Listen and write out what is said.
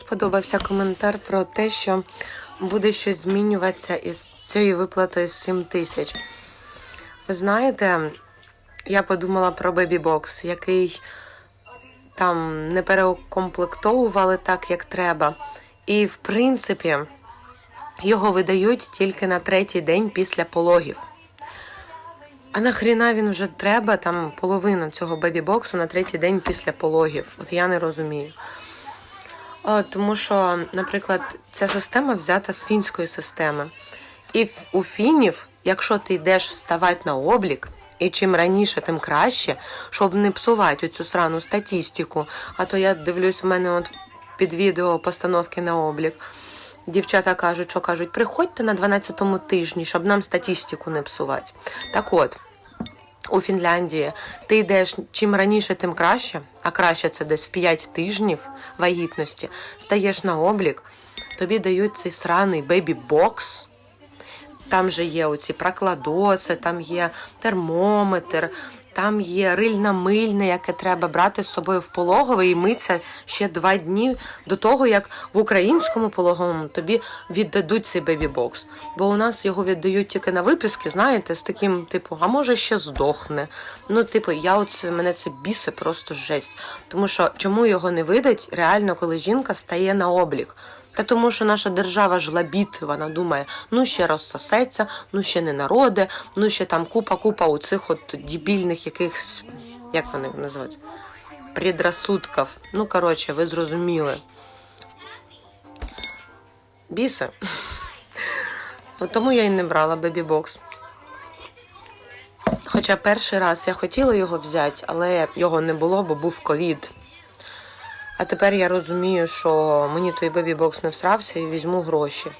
сподобався коментар про те, що буде щось змінюватися із цією виплатою 7 тисяч. Ви знаєте, я подумала про Box, який там не переукомплектовували так, як треба. І, в принципі, його видають тільки на третій день після пологів. А нахріна він вже треба там половину цього бебі-боксу на третій день після пологів? От я не розумію. Тому що, наприклад, ця система взята з фінської системи. І у фінів, якщо ти йдеш вставати на облік, і чим раніше, тим краще, щоб не псувати цю срану статистику. А то я дивлюсь, в мене от під відео постановки на облік. Дівчата кажуть, що кажуть, приходьте на 12-му тижні, щоб нам статистику не псувати. Так от, у Фінляндії ти йдеш чим раніше, тим краще, а краще це десь в 5 тижнів вагітності, стаєш на облік, тобі дають цей сраний бейбі-бокс. Там же є оці прокладоси, там є термометр, там є рильна мильне, яке треба брати з собою в пологовий і митися ще два дні до того, як в українському пологовому тобі віддадуть цей бебі-бокс. Бо у нас його віддають тільки на виписки, знаєте, з таким, типу, а може ще здохне. Ну, типу, я оце мене це бісе просто жесть. Тому що чому його не видать реально, коли жінка стає на облік? Та тому, що наша держава жлобіт, вона думає, ну ще розсосеться, ну ще не народе, ну ще там купа-купа у цих от дебільних якихось, як вони називаються, предрасудків. Ну, коротше, ви зрозуміли. Біси. Тому я і не брала бебі-бокс. Хоча перший раз я хотіла його взяти, але його не було, бо був ковід. А тепер я розумію, що мені той бебі-бокс не всрався і візьму гроші.